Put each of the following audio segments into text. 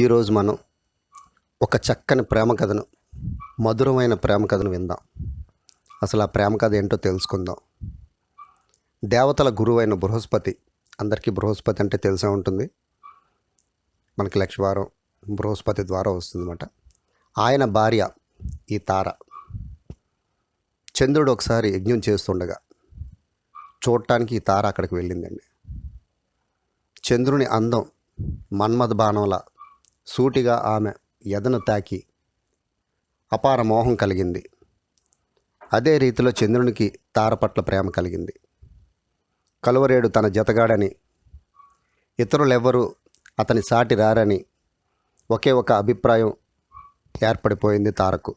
ఈరోజు మనం ఒక చక్కని ప్రేమ కథను మధురమైన ప్రేమ కథను విందాం. అసలు ఆ ప్రేమ కథ ఏంటో తెలుసుకుందాం. దేవతల గురువైన బృహస్పతి అందరికీ బృహస్పతి అంటే తెలిసే ఉంటుంది. మనకి లక్షవారం బృహస్పతి ద్వారా వస్తుందన్నమాట. ఆయన భార్య ఈ తార. చంద్రుడు ఒకసారి యజ్ఞం చేస్తుండగా చూడటానికి ఈ తార అక్కడికి వెళ్ళిందండి. చంద్రుని అందం మన్మథ బాణంలా సూటిగా ఆమె ఎదను తాకి అపార మోహం కలిగింది. అదే రీతిలో చంద్రునికి తార పట్ల ప్రేమ కలిగింది. కలువరేడు తన జతగాడని ఇతరులెవ్వరూ అతని సాటి రారని ఒకే ఒక అభిప్రాయం ఏర్పడిపోయింది తారకు.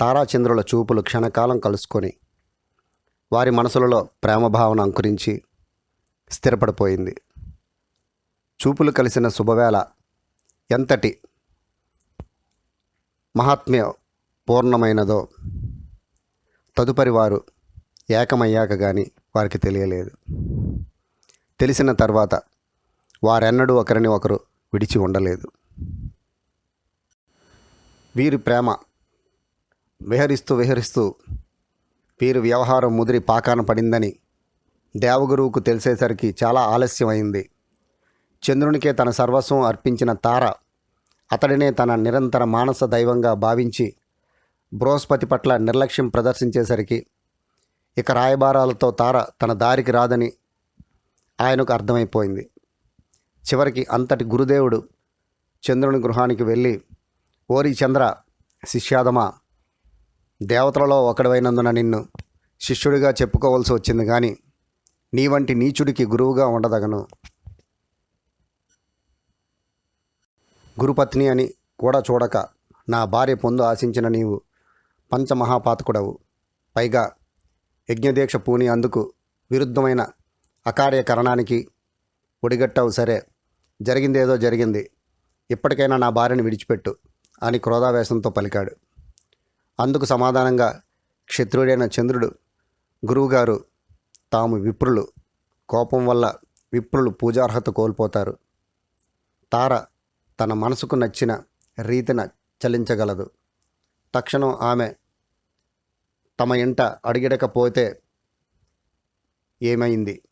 తారాచంద్రుల చూపులు క్షణకాలం కలుసుకొని వారి మనసులలో ప్రేమ భావన అంకురించి స్థిరపడిపోయింది. చూపులు కలిసిన శుభవేళ ఎంతటి మహాత్మ్య పూర్ణమైనదో తదుపరి వారు ఏకమయ్యాక కానీ వారికి తెలియలేదు. తెలిసిన తర్వాత వారెన్నడూ ఒకరిని ఒకరు విడిచి ఉండలేదు. వీరి ప్రేమ విహరిస్తూ విహరిస్తూ వీరి వ్యవహారం ముదిరి పాకాన పడిందని దేవగురువుకు తెలిసేసరికి చాలా ఆలస్యమైంది. చంద్రునికే తన సర్వస్వం అర్పించిన తార అతడినే తన నిరంతర మానస దైవంగా భావించి బృహస్పతి పట్ల నిర్లక్ష్యం ప్రదర్శించేసరికి ఇక రాయబారాలతో తార తన దారికి రాదని ఆయనకు అర్థమైపోయింది. చివరికి అంతటి గురుదేవుడు చంద్రుని గృహానికి వెళ్ళి ఓరి చంద్ర శిష్యాదమా దేవతలలో ఒకడివైనందున నిన్ను శిష్యుడిగా చెప్పుకోవలసి వచ్చింది కానీ నీ వంటి నీచుడికి గురువుగా ఉండదగను. గురుపత్ని అని కూడా చూడక నా భార్య పొందు ఆశించిన నీవు పంచమహాపాతకుడవు. పైగా యజ్ఞదీక్ష పూని అందుకు విరుద్ధమైన అకార్యకరణానికి ఒడిగట్టావు సరే. జరిగిందేదో జరిగింది. ఇప్పటికైనా నా భార్యను విడిచిపెట్టు అని క్రోధావేశంతో పలికాడు. అందుకు సమాధానంగా క్షత్రుడైన చంద్రుడు గురువుగారు తాము విప్రులు. కోపం వల్ల విప్రులు పూజార్హత కోల్పోతారు. తార తన మనసుకు నచ్చిన రీతిన చలించగలదు. తక్షణం ఆమె తమ ఇంట అడిగిడకపోతే ఏమైంది?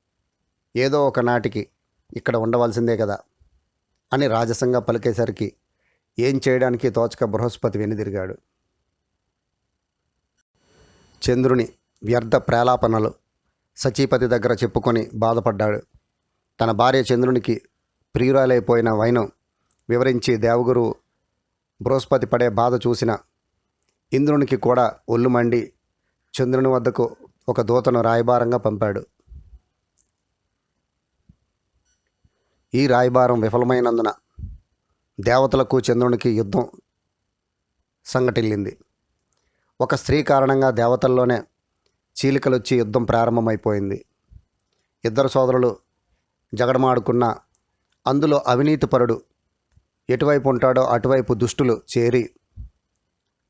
ఏదో ఒక నాటికి ఇక్కడ ఉండవలసిందే కదా అని రాజసంగా పలికేసరికి ఏం చేయడానికి తోచక బృహస్పతి వెనుదిరిగాడు. చంద్రుని వ్యర్థ ప్రేలాపనలు సచీపతి దగ్గర చెప్పుకొని బాధపడ్డాడు. తన భార్య చంద్రునికి ప్రియురాలైపోయిన వైనం వివరించి దేవగురు బృహస్పతి పడే బాధ చూసిన ఇంద్రునికి కూడా ఒళ్ళు మండి చంద్రుని వద్దకు ఒక దూతను రాయబారంగా పంపాడు. ఈ రాయబారం విఫలమైనందున దేవతలకు చంద్రునికి యుద్ధం సంఘటిల్లింది. ఒక స్త్రీ కారణంగా దేవతల్లోనే చీలికలొచ్చి యుద్ధం ప్రారంభమైపోయింది. ఇద్దరు సోదరులు జగడమాడుకున్న అందులో అవినీతిపరుడు ఎటువైపు ఉంటాడో అటువైపు దుష్టులు చేరి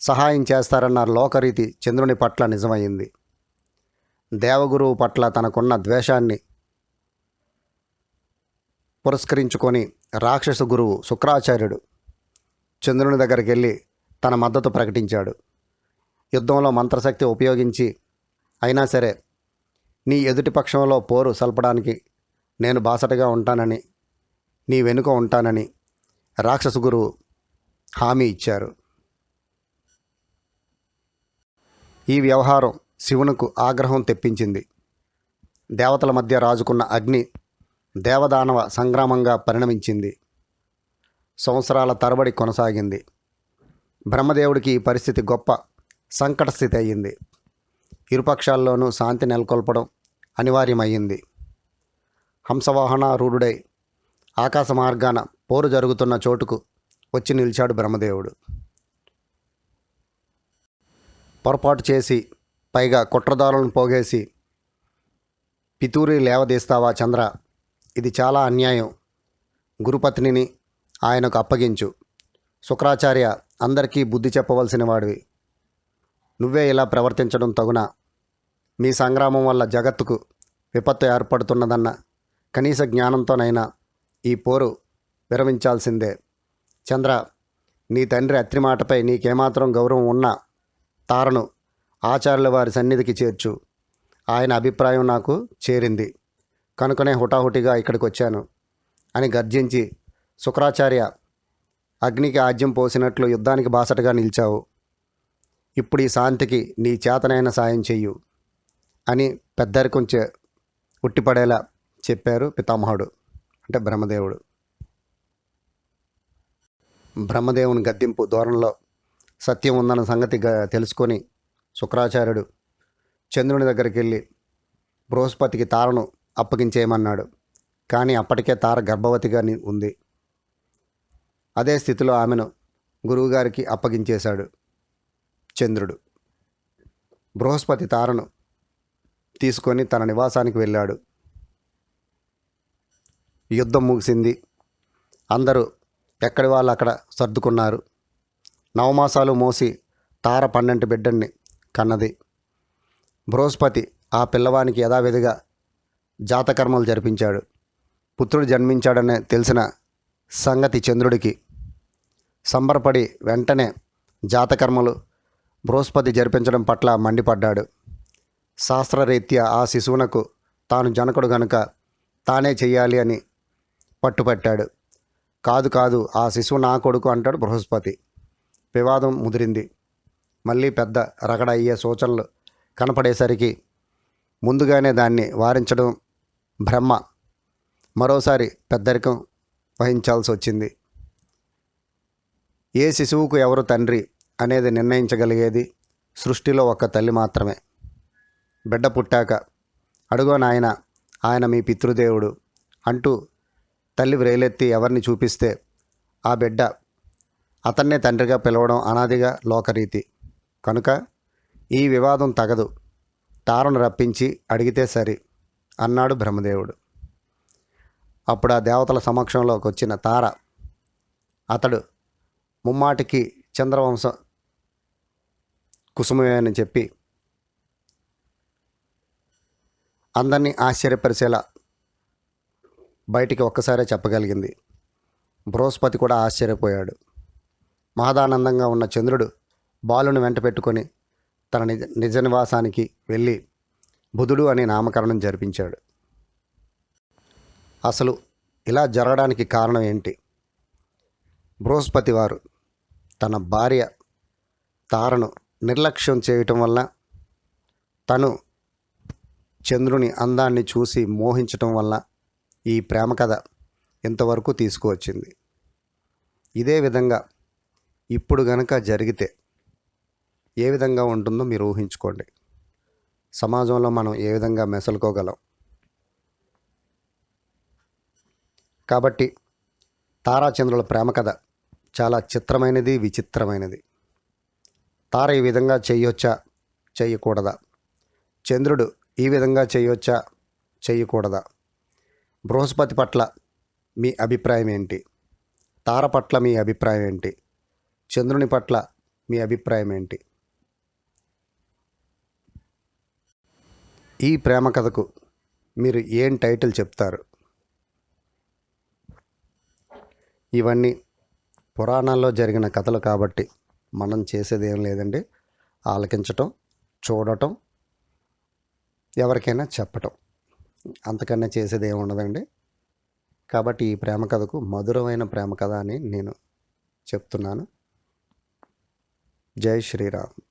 సహాయం చేస్తారన్న లోకరీతి చంద్రుని పట్ల నిజమైంది. దేవగురువు పట్ల తనకున్న ద్వేషాన్ని పురస్కరించుకొని రాక్షస గురువు శుక్రాచార్యుడు చంద్రుని దగ్గరికి వెళ్ళి తన మద్దతు ప్రకటించాడు. యుద్ధంలో మంత్రశక్తి ఉపయోగించి అయినా సరే నీ ఎదుటి పక్షంలో పోరు సల్పడానికి నేను బాసటగా ఉంటానని నీ వెనుక ఉంటానని రాక్షస గురువు హామీ ఇచ్చారు. ఈ వ్యవహారం శివునకు ఆగ్రహం తెప్పించింది. దేవతల మధ్య రాజుకున్న అగ్ని దేవదానవ సంగ్రామంగా పరిణమించింది. సంవత్సరాల తరబడి కొనసాగింది. బ్రహ్మదేవుడికి ఈ పరిస్థితి గొప్ప సంకట స్థితి అయ్యింది. ఇరుపక్షాల్లోనూ శాంతి నెలకొల్పడం అనివార్యమయ్యింది. హంసవాహనారూఢుడై ఆకాశ మార్గాన పోరు జరుగుతున్న చోటుకు వచ్చి నిలిచాడు బ్రహ్మదేవుడు. పొరపాటు చేసి పైగా కుట్రదారులను పోగేసి పితూరి లేవదీస్తావా చంద్ర? ఇది చాలా అన్యాయం. గురుపత్నిని ఆయనకు అప్పగించు. శుక్రాచార్య అందరికీ బుద్ధి చెప్పవలసిన వాడివి నువ్వే ఇలా ప్రవర్తించడం తగునా? మీ సంగ్రామం వల్ల జగత్తుకు విపత్తు ఏర్పడుతున్నదన్న కనీస జ్ఞానంతోనైనా ఈ పోరు విరమించాల్సిందే. చంద్ర నీ తండ్రి అత్రి మాటపై నీకేమాత్రం గౌరవం ఉన్నా తారను ఆచార్యుల వారి సన్నిధికి చేర్చు. ఆయన అభిప్రాయం నాకు చేరింది. కనుకనే హుటాహుటిగా ఇక్కడికి వచ్చాను అని గర్జించి శుక్రాచార్య అగ్నికి ఆజ్యం పోసినట్లు యుద్ధానికి బాసటగా నిలిచావు. ఇప్పుడు ఈ శాంతికి నీ చేతనైన సాయం చెయ్యు అని పెద్దరికం చే ఉట్టిపడేలా చెప్పారు పితామహుడు అంటే బ్రహ్మదేవుడు. బ్రహ్మదేవుని గద్దింపు ధోరణిలో సత్యం ఉందన్న సంగతి గ- తెలుసుకొని శుక్రాచార్యుడు చంద్రుని దగ్గరికి వెళ్ళి బృహస్పతికి తారను అప్పగించేయమన్నాడు. కానీ అప్పటికే తార గర్భవతిగా ఉంది. అదే స్థితిలో ఆమెను గురువుగారికి అప్పగించేశాడు చంద్రుడు. బృహస్పతి తారను తీసుకొని తన నివాసానికి వెళ్ళాడు. యుద్ధం ముగిసింది. అందరూ ఎక్కడి వాళ్ళు అక్కడ సర్దుకున్నారు? నవమాసాలు మోసి తార పన్నెండు బిడ్డల్ని కన్నది. బృహస్పతి ఆ పిల్లవానికి యథావిధిగా జాతకర్మలు జరిపించాడు. పుత్రుడు జన్మించాడనే తెలిసిన సంగతి చంద్రుడికి సంబరపడి వెంటనే జాతకర్మలు బృహస్పతి జరిపించడం పట్ల మండిపడ్డాడు. శాస్త్రరీత్యా ఆ శిశువునకు తాను జనకుడు గనుక తానే చెయ్యాలి అని పట్టుపట్టాడు. కాదు కాదు ఆ శిశువు నా కొడుకు అంటాడు బృహస్పతి. వివాదం ముదిరింది. మళ్ళీ పెద్ద రగడ అయ్యే సూచనలు కనపడేసరికి ముందుగానే దాన్ని వారించడం బ్రహ్మ. మరోసారి పెద్దరికం వహించాల్సి వచ్చింది. ఏ శిశువుకు ఎవరు తండ్రి అనేది నిర్ణయించగలిగేది సృష్టిలో ఒక్క తల్లి మాత్రమే. బిడ్డ పుట్టాక అడుగో నాయన ఆయన మీ పితృదేవుడు అంటూ తల్లి వ్రేలెత్తి ఎవరిని చూపిస్తే ఆ బిడ్డ అతన్నే తండ్రిగా పిలవడం అనాదిగా లోకరీతి. కనుక ఈ వివాదం తగదు. తారను రప్పించి అడిగితే సరి అన్నాడు బ్రహ్మదేవుడు. అప్పుడు ఆ దేవతల సమక్షంలోకి వచ్చిన తార అతడు ముమ్మాటికి చంద్రవంశ కుసుమమే అని చెప్పి అందరినీ ఆశ్చర్యపరిచేలా బయటికి ఒక్కసారే చెప్పగలిగింది. బృహస్పతి కూడా ఆశ్చర్యపోయాడు. మహదానందంగా ఉన్న చంద్రుడు బాలుని వెంట పెట్టుకొని తన నిజ నిజ నివాసానికి వెళ్ళి బుధుడు అనే నామకరణం జరిపించాడు. అసలు ఇలా జరగడానికి కారణం ఏంటి? బృహస్పతి వారు తన భార్య తారను నిర్లక్ష్యం చేయటం వల్ల తను చంద్రుని అందాన్ని చూసి మోహించటం వల్ల ఈ ప్రేమ కథ ఇంతవరకు తీసుకువచ్చింది. ఇదే విధంగా ఇప్పుడు గనక జరిగితే ఏ విధంగా ఉంటుందో మీరు ఊహించుకోండి. సమాజంలో మనం ఏ విధంగా మెసలుకోగలం? కాబట్టి తారాచంద్రుల ప్రేమ కథ చాలా చిత్రమైనది విచిత్రమైనది. తార ఈ విధంగా చేయొచ్చా? చేయకూడదా? చంద్రుడు ఈ విధంగా చేయొచ్చా? చేయకూడదా? బృహస్పతి పట్ల మీ అభిప్రాయం ఏంటి? తార పట్ల మీ అభిప్రాయం ఏంటి? చంద్రుని పట్ల మీ అభిప్రాయం ఏంటి? ఈ ప్రేమ కథకు మీరు ఏం టైటిల్ చెప్తారు? ఇవన్నీ పురాణాల్లో జరిగిన కథలు కాబట్టి మనం చేసేది ఏం లేదండి. ఆలకించటం చూడటం ఎవరికైనా చెప్పటం. అంతకన్నా చేసేది ఏమి ఉండదండి కాబట్టి ఈ ప్రేమ కథకు మధురమైన ప్రేమ కథ అని నేను చెప్తున్నాను. జై శ్రీరామ్.